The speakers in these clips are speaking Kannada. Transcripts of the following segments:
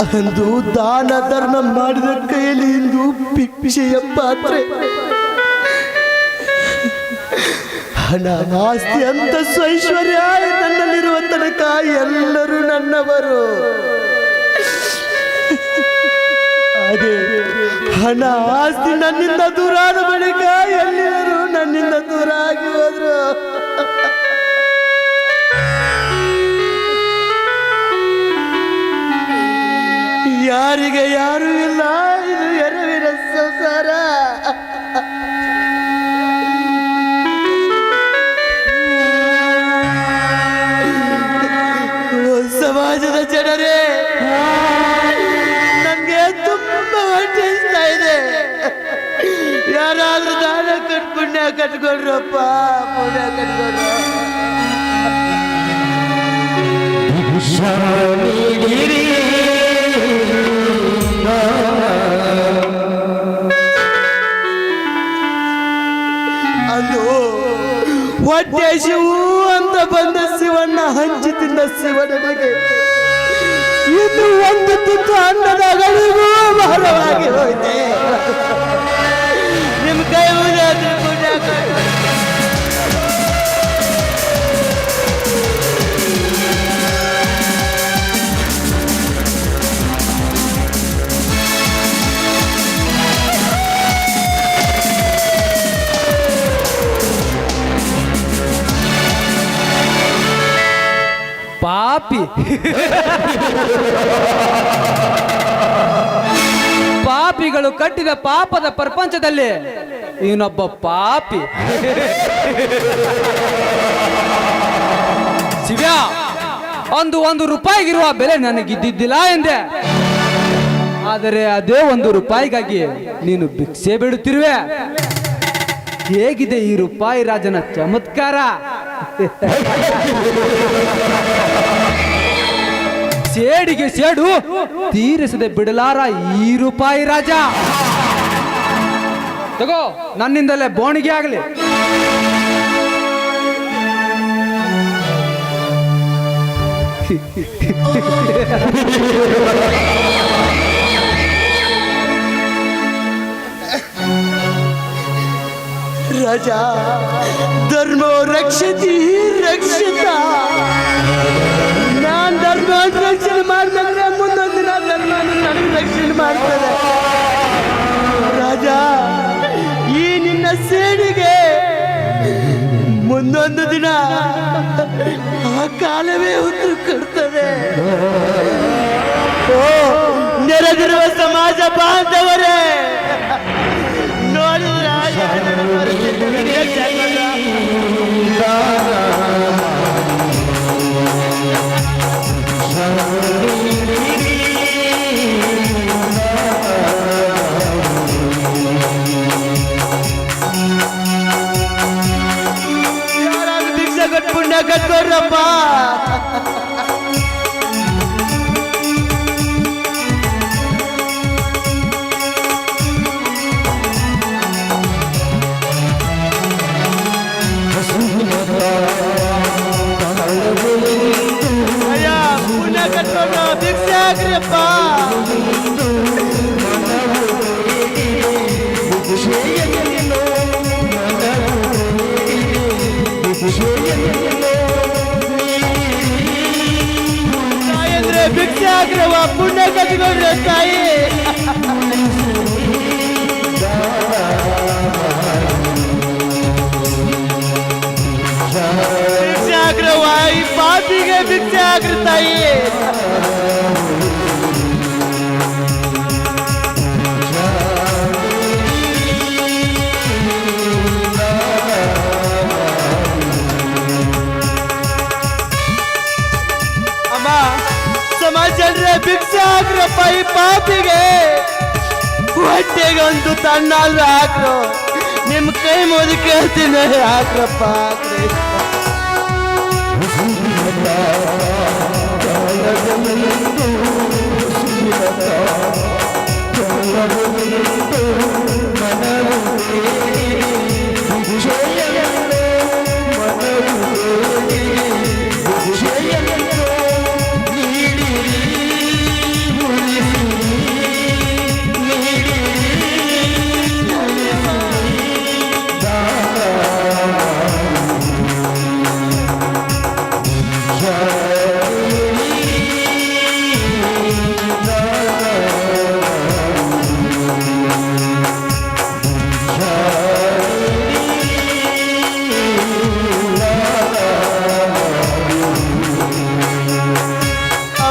ಅಂದು ದಾನ ಧರ್ಮ ಮಾಡಿದ ಕೈಯಲ್ಲಿ ಇಂದು ಭಿಕ್ಷೆಯ ಪಾತ್ರೆ. ಹಣ, ಆಸ್ತಿ ಅಂತ ಐಶ್ವರ್ಯ ನನ್ನಲ್ಲಿರುವ ತನಕ ಎಲ್ಲರೂ ನನ್ನವರು. ಅದೇ ಹಣ, ಆಸ್ತಿ ನನ್ನಿಂದ ದೂರ ಆದ ಬಳಿಕ ಎಲ್ಲರೂ ನನ್ನಿಂದ ದೂರ ಆಗಿ ಹೋದ್ರು. ಯಾರಿಗೆ ಯಾರು ಇಲ್ಲ, ಇದು ಎರವಿನ ಸಂಸಾರ. ಸಮಾಜದ ಜನರೇ, ನನಗೆ ತುಂಬಾ ಅನಿಸ್ತಾ ಇದೆ. ಯಾರಾದ್ರೂ ದಾನ ಕಟ್, ಪುಣ್ಯ ಕಟ್ಕೊಳ್ರಪ್ಪ ಪುಣ್ಯ ಕಟ್ಕೊಳ್ರ ಹೊಟ್ಟೆ ಶಿವು ಅಂತ ಬಂದ ಶಿವಣ್ಣ ಹಂಚಿ ತಿಂದ ಶಿವನಿಗೆ ಇದು ಒಂದು ತುತ್ತು ಅನ್ನದ ಅಗಳಿಗೂ ಭಾರವಾಗಿ ಹೋಯ್ತೆ. ನಿಮ್ ಕೈ ಮುಗಿದ್ರೆ ಪಾಪಿ ಪಾಪಿಗಳು ಕಟ್ಟಿದ ಪಾಪದ ಪ್ರಪಂಚದಲ್ಲಿ ಇನ್ನೊಬ್ಬ ಪಾಪಿ. ಶಿವ್ಯ ಒಂದು ಒಂದು ರೂಪಾಯಿಗಿರುವ ಬೆಲೆ ನನಗಿದ್ದಿದ್ದಿಲ್ಲ ಎಂದೆ. ಆದರೆ ಅದೇ ಒಂದು ರೂಪಾಯಿಗಾಗಿ ನೀನು ಭಿಕ್ಷೆ ಬಿಡುತ್ತಿರುವೆ. ಹೇಗಿದೆ ಈ ರೂಪಾಯಿ ರಾಜನ ಚಮತ್ಕಾರ? ಸೇಡಿಗೆ ಸೇಡು ತೀರಿಸದೆ ಬಿಡಲಾರ ಈ ರೂಪಾಯಿ ರಾಜ. ತಗೋ ನನ್ನಿಂದಲೇ ಬೋಣಿಗೆ ಆಗಲಿ. ರಾಜ ಧರ್ಮೋ ರಕ್ಷತಿ ರಕ್ಷಿತ ನಾನು ಧರ್ಮ ರಕ್ಷಣೆ ಮಾಡ್ತಂದ್ರೆ ಮುಂದೊಂದು ದಿನ ಧರ್ಮ ನಾನು ರಕ್ಷಣೆ ಮಾಡ್ತದೆ ರಾಜ ಈ ನಿನ್ನ ಸೇಡಿಗೆ ಮುಂದೊಂದು ದಿನ ಆ ಕಾಲವೇ ಉತ್ತರ ಕೊಡ್ತದೆ. ನೆರೆದಿರುವ ಸಮಾಜ ಬಾಂಧವರೇ! ಪುಣ್ಯ ಹಾಕ್ರವ ಪುಣ್ಯ ಕಟ್ಕೊಂಡ್ರೆ ತಾಯಿ. ಭಿಕ್ಷೆ ಹಾಕ್ರವ ಈ ಪಾಪಿಗೆ ಭಿಕ್ಷೆ ಹಾಕ್ರಿ ತಾಯಿ. ಸಮಾಚಾರ್ರೆ ಬಿಕ್ಸಾಕ್ರಪ್ಪ ಈ ಪಾಪಿಗೆ. ಹೊಟ್ಟೆಗೊಂದು ಒಂದು ತಣ್ಣಾದ್ರೂ ಹಾಕ್ರು. ನಿಮ್ ಕೈ ಮೋದಿ ಕೇಳ್ತೀನಿ ಹಾಕ್ರಪ್ಪ ಹಾಕ್ರಿ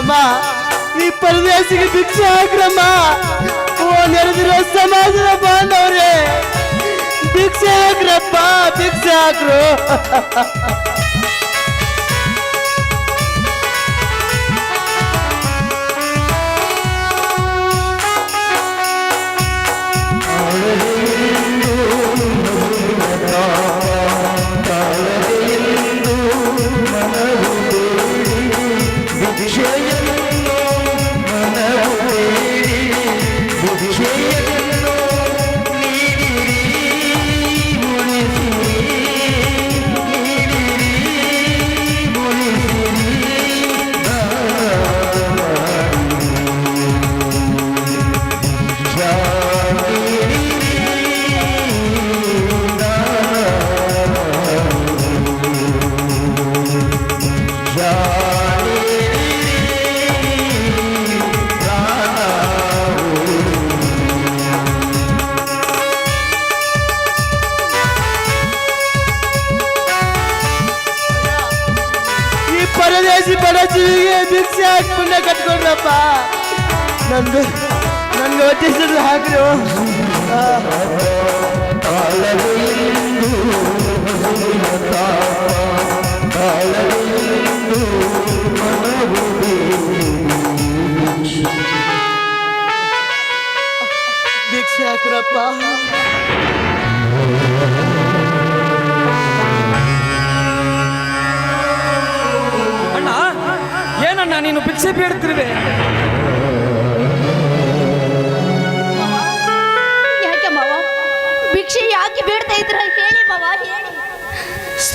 అమ్మా ఈ పరదేశికి భిక్ష ఆగ్రమా ఓ నిరదిర సమాజన బాంధవరే భిక్ష ఆగ్రప్ప భిక్ష ఆగ్రో ನನ್ಗೆ ನನ್ಗೆ ಹೊಟ್ಟೆ ಹಾಕ್ರು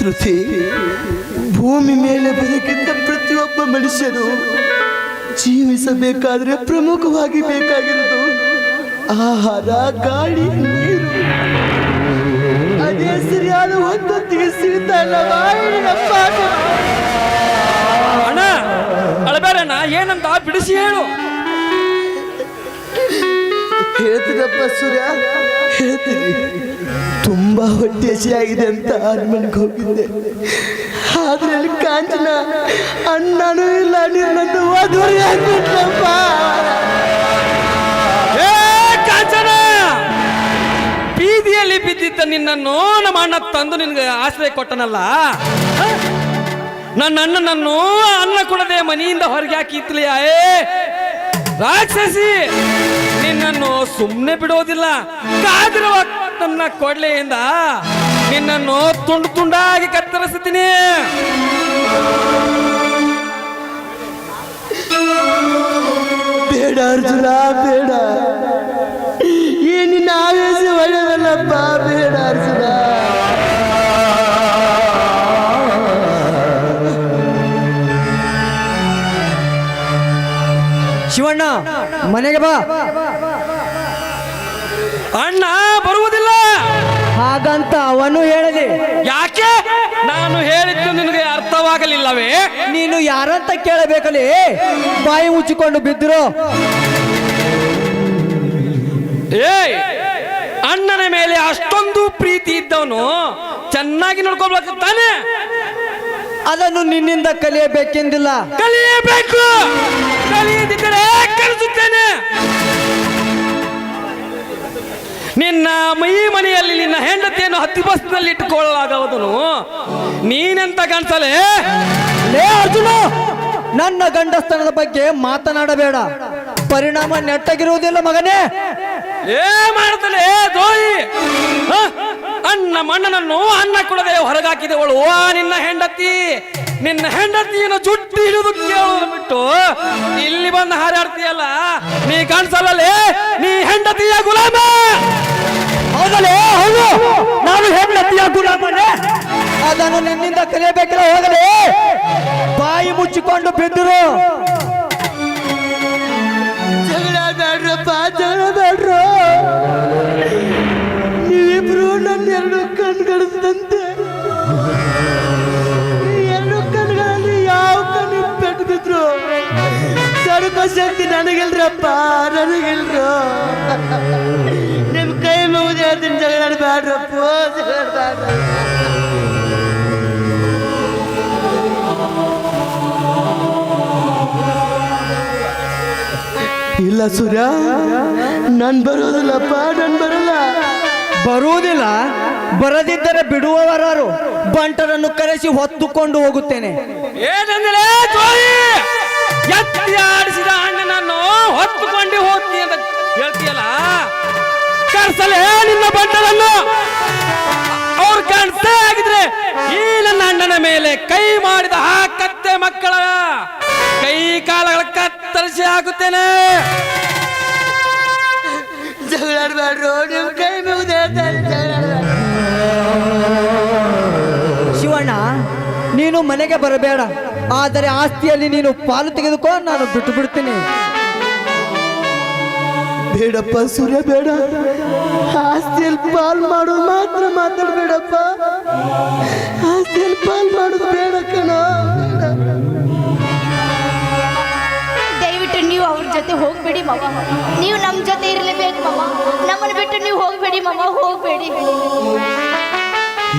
ಶ್ರುತಿ. ಭೂಮಿ ಮೇಲೆ ಬದುಕಿದ್ದ ಪ್ರತಿಯೊಬ್ಬ ಮನುಷ್ಯರು ಜೀವಿಸಬೇಕಾದ್ರೆ ಪ್ರಮುಖವಾಗಿ ಬೇಕಾಗಿರೋದು ಆಹಾರ, ಗಾಳಿ, ನೀರು. ಅದೇ ಸರಿಯಾದ ಹೊತ್ತೊತ್ತಿಗೆ ಸಿಗ್ತಾ ಇಲ್ಲ. ಅಣ್ಣ, ಅಳಬೇಡಣ್ಣ, ಏನಂತ ಬಿಡಿಸಿ ಹೇಳು. ಹೇಳ್ತೀನಪ್ಪ ಸೂರ್ಯ? ಹೇಳ್ತೀನಿ ತುಂಬಾ ಹೊಟ್ಟೆ ಆಗಿದೆ ಅಂತ ಅರಮನೆಗೆ ಹೋಗಿದ್ದೆ. ಆದ್ರೆ ಅಲ್ಲಿ ಕಾಂಚನ ಅಣ್ಣನೂ ಇಲ್ಲ ಏ ಕಾಂಚನ! ಬೀದಿಯಲ್ಲಿ ಬಿದ್ದಿದ್ದ ನಿನ್ನನ್ನು ನಮ್ಮ ಅಣ್ಣ ತಂದು ನಿನ್ಗೆ ಆಶ್ರಯ ಕೊಟ್ಟನಲ್ಲ? ನನ್ನ ಅಣ್ಣನನ್ನು ಅನ್ನ ಕೊಡದೆ ಮನೆಯಿಂದ ಹೊರಗೆ ಹಾಕಿ ಏ ರಾಕ್ಷಸಿ! ನಿನ್ನನ್ನು ಸುಮ್ಮನೆ ಬಿಡೋದಿಲ್ಲ. ಕಾದಿರುವ ನನ್ನ ಕೊಡ್ಲೆಯಿಂದ ನಿನ್ನನ್ನು ತುಂಡು ತುಂಡಾಗಿ ಕತ್ತರಿಸ್ತೀನಿ. ಬೇಡ ಅರ್ಜುನ ಬೇಡ. ಈ ನಿನ್ನ ಆವೇಶ ಒಳ್ಳೆಯದಲ್ಲಪ್ಪ ಬೇಡ ಅರ್ಜುನ. ಶಿವಣ್ಣ ಮನೆಗೆ ಬಾ. ಅವನು ಹೇಳಲಿ ಯಾಕೆ? ನಾನು ಹೇಳಿದ್ದು ನಿನಗೆ ಅರ್ಥವಾಗಲಿಲ್ಲವೇ? ನೀನು ಯಾರಂತ ಕೇಳಬೇಕಲ್ಲಿ ಬಾಯಿ ಮುಚ್ಚಿಕೊಂಡು ಬಿದ್ದರು. ಏಯ್ ಅಣ್ಣನ ಮೇಲೆ ಅಷ್ಟೊಂದು ಪ್ರೀತಿ ಇದ್ದವನು ಚೆನ್ನಾಗಿ ನೋಡ್ಕೊಳ್ಬೇಕು ತಾನೆ? ಅದನ್ನು ನಿನ್ನಿಂದ ಕಲಿಯಬೇಕೆಂದಿಲ್ಲ. ಕಲಿಯಬೇಕು. ಕಲಿಯದಿದ್ದರೆ ಕಲಿಸುತ್ತೇನೆ. ನಿನ್ನ ಮೈ ಮನೆಯಲ್ಲಿ ನಿನ್ನ ಹೆಂಡತಿಯನ್ನು ಹತ್ತಿ ಬಸ್ನಲ್ಲಿ ಇಟ್ಟುಕೊಳ್ಳಲಾಗುವುದನು. ನೀನೆಂತ ಕಾಣ್ತಾಳೆ ಅರ್ಜುನ! ನನ್ನ ಗಂಡಸ್ತನದ ಬಗ್ಗೆ ಮಾತನಾಡಬೇಡ. ಪರಿಣಾಮ ನೆಟ್ಟಗಿರುವುದಿಲ್ಲ ಮಗನೇ. ಏ ಮಾಡ್ತಾನೆ ದೋಯಿ ಅನ್ನ ಅಣ್ಣ ಮಣ್ಣನನ್ನು ಅನ್ನ ಕೊಡದೆ ಹೊರಗಾಕಿದವಳು. ಓ ನಿನ್ನ ಹೆಂಡತಿ. ನಿನ್ನ ಹೆಂಡತಿಯನ್ನು ಜುಟ್ಟಿ ಹಿಡಿದು ಕೇಳೋದು ಬಿಟ್ಟು ಇಲ್ಲಿ ಬಂದು ಹಾರಾಡ್ತೀಯಲ್ಲ? ನೀ ಕಾಣಿಸಲ್ಲೇ ನೀ ಹೆಂಡತಿಯ ಗುಲಾಮ. ಹೌದಲೇ ಹೌದು ನಾನು ಹೆಂಡತಿಯ ಗುಲಾಮನೇ. ಅದನ್ನು ನಿನ್ನಿಂದ ಕಲಿಯಬೇಕಿಲ್ಲ ಹೋಗಲೇ. ಬಾಯಿ ಮುಚ್ಚಿಕೊಂಡು ಬಿದ್ದರು ಜಗಳ ಬೇಡ್ರಪ್ಪ ಜಗಳ ಬೇಡ್ರು ನೀವಿಬ್ರು ನನ್ನ ಎರಡು ಕಣ್ಗಳಂತೆ ಎರಡು ಕಣ್ಗಳಲ್ಲಿ ಯಾವ ಕಣ್ಣು ಪೆಟ್ಟು ಬಿದ್ರು ತಡುಕೋ ಶಕ್ತಿ ನನಗಿಲ್ರಪ್ಪ ನನಗಿಲ್ರು ನಿಮ್ ಕೈ ಮುಗಿದು ಹೇಳ್ತೀನಿ ಜಗಳ ಬೇಡ್ರಪ್ಪ ಜಗಳ ಬೇಡ್ರ ಇಲ್ಲ ಸೂರ್ಯ. ನನ್ ಬರೋದಿಲ್ಲಪ್ಪ ನನ್ ಬರಲ್ಲ. ಬರುವುದಿಲ್ಲ ಬರದಿದ್ದರೆ ಬಿಡುವವರಾರು ಬಂಟರನ್ನು ಕರೆಸಿ ಹೊತ್ತುಕೊಂಡು ಹೋಗುತ್ತೇನೆ. ಏನಂದ್ರೆ ಎತ್ತಿ ಆಡಿಸಿದ ಅಣ್ಣನನ್ನು ಹೊತ್ತುಕೊಂಡು ಹೋಗ್ತೀನಿ ಅಂತ ಹೇಳ್ತೀಯಲ್ಲ? ಕರ್ಸಲೇ ನಿನ್ನ ಬಂಟರನ್ನು. ಅವ್ರು ಕಣ್ಸೇ ಆಗಿದ್ರೆ ಈ ನನ್ನ ಅಣ್ಣನ ಮೇಲೆ ಕೈ ಮಾಡಿದ ಆ ಕತ್ತೆ ಮಕ್ಕಳ ಕೈ ಕಾಲಗಳ ಕತ್ತರಿಸಿ ಹಾಕುತ್ತೇನೆ. ನೀನು ಮನೆಗೆ ಬರಬೇಡ. ಆದರೆ ಆಸ್ತಿಯಲ್ಲಿ ನೀನು ಪಾಲು ತೆಗೆದುಕೋ ನಾನು ಬಿಟ್ಟು ಬಿಡ್ತೀನಿ. ಬೇಡಪ್ಪ ಸೂರ್ಯ ಬೇಡ. ಆಸ್ತಿಯಲ್ಲಿ ಪಾಲ್ ಮಾಡು ಮಾತ್ರ ಮಾತಾಡ್ಬೇಡಪ್ಪ ಆಸ್ತಿಯಲ್ಲಿ ಪಾಲ್ ಮಾಡೋದು ಬೇಡ ಕಣ ದಯವಿಟ್ಟು ನೀವು ಅವ್ರ ಜೊತೆ ಹೋಗ್ಬೇಡಿ ಮಾವ. ನೀವು ನಮ್ಮ ಜೊತೆ ಇರಲೇಬೇಕು ಮಾವ. ನಮ್ಮನ್ನು ಬಿಟ್ಟು ನೀವು ಹೋಗ್ಬೇಡಿ ಮಾವ ಹೋಗ್ಬೇಡಿ.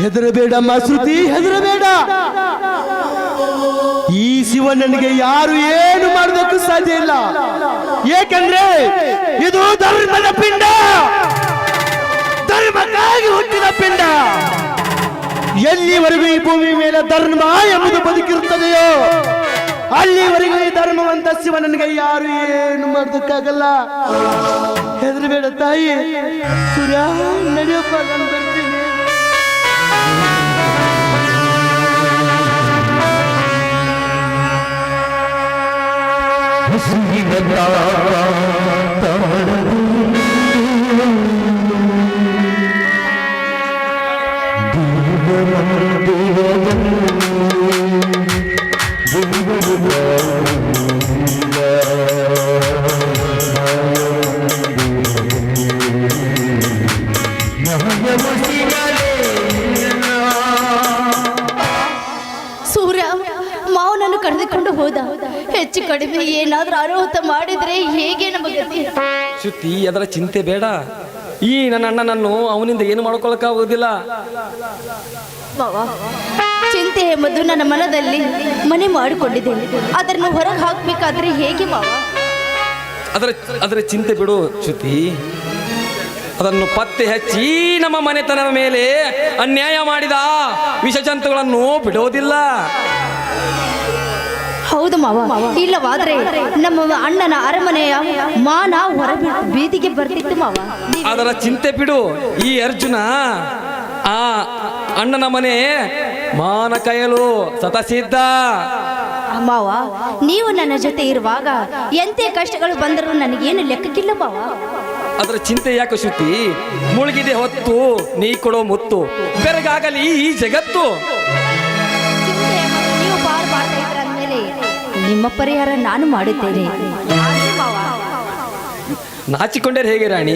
ಹೆದರಬೇಡಮ್ಮ ಶ್ರುತಿ, ಹೆದರಬೇಡ. ಈ ಶಿವಣ್ಣನಿಗೆ ಯಾರು ಏನು ಮಾಡೋದಕ್ಕೂ ಸಾಧ್ಯ ಇಲ್ಲ. ಏಕೆಂದ್ರೆ ಇದು ಧರ್ಮದ ಪಿಂಡ. ಧರ್ಮಕ್ಕಾಗಿ ಹುಟ್ಟಿದ ಪಿಂಡ. ಎಲ್ಲಿವರೆಗೂ ಈ ಭೂಮಿ ಮೇಲೆ ಧರ್ಮ ಎಂಬುದು ಬದುಕಿರುತ್ತದೆಯೋ, ಅಲ್ಲಿವರೆಗೂ ಈ ಧರ್ಮವಂತ ಶಿವನನಿಗೆ ಯಾರು ಏನು ಮಾಡೋದಕ್ಕಾಗಲ್ಲ ಹೆದರಬೇಡ ತಾಯಿ. ಸುರ, ನಡೆಯಪ್ಪ ನಾನು ಶ್ರುತಿ ಅದರ ಚಿಂತೆ ಬೇಡ. ಈ ನನ್ನ ಅಣ್ಣನನ್ನು ಅವನಿಂದ ಏನು ಮಾಡ್ಕೊಳಕ್ಕಾಗೋದಿಲ್ಲ ಚಿಂತೆ ಎಂಬುದು ನನ್ನ ಮನದಲ್ಲಿ ಮನೆ ಮಾಡಿಕೊಂಡಿದೆ. ಅದನ್ನು ಹೊರಗೆ ಹಾಕ್ಬೇಕಾದ್ರೆ ಹೇಗೆ ಮಾವ ಅದರ ಅದರ ಚಿಂತೆ ಬಿಡು ಶ್ರುತಿ. ಅದನ್ನು ಪತ್ತೆ ಹಚ್ಚಿ ನಮ್ಮ ಮನೆತನದ ಮೇಲೆ ಅನ್ಯಾಯ ಮಾಡಿದ ವಿಷಜಂತುಗಳನ್ನು ಬಿಡೋದಿಲ್ಲ. ಹೌದು ಮಾವ. ಇಲ್ಲವಾದ್ರೆ ನಮ್ಮ ಅಣ್ಣನ ಅರಮನೆಯ ಮಾನ ಹೊರ ಬೀದಿಗೆ ಬರ್ತಿತ್ತು ಮಾವ. ಅದರ ಚಿಂತೆ ಬಿಡು. ಈ ಅರ್ಜುನ ಆ ಅಣ್ಣನ ಮನೆ ಮಾನ ಕಯಲು ಸತಸಿದ್ದ. ಮಾವ ನೀವು ನನ್ನ ಜೊತೆ ಇರುವಾಗ ಎಂತೆ ಕಷ್ಟಗಳು ಬಂದರೂ ನನಗೇನು ಲೆಕ್ಕಕ್ಕಿಲ್ಲ ಮಾವ. ಅದರ ಚಿಂತೆ ಯಾಕೆ ಶ್ರುತಿ? ಮುಳುಗಿದೆ ಹೊತ್ತು ನೀ ಕೊಡೋ ಮುತ್ತು. ಬೆರಗಾಗಲಿ ಈ ಜಗತ್ತು. ನಿಮ್ಮ ಪರಿಹಾರ ನಾನು ಮಾಡುತ್ತೇನೆ ನಾಚಿಕೊಂಡರೆ ಹೇಗೆ ರಾಣಿ?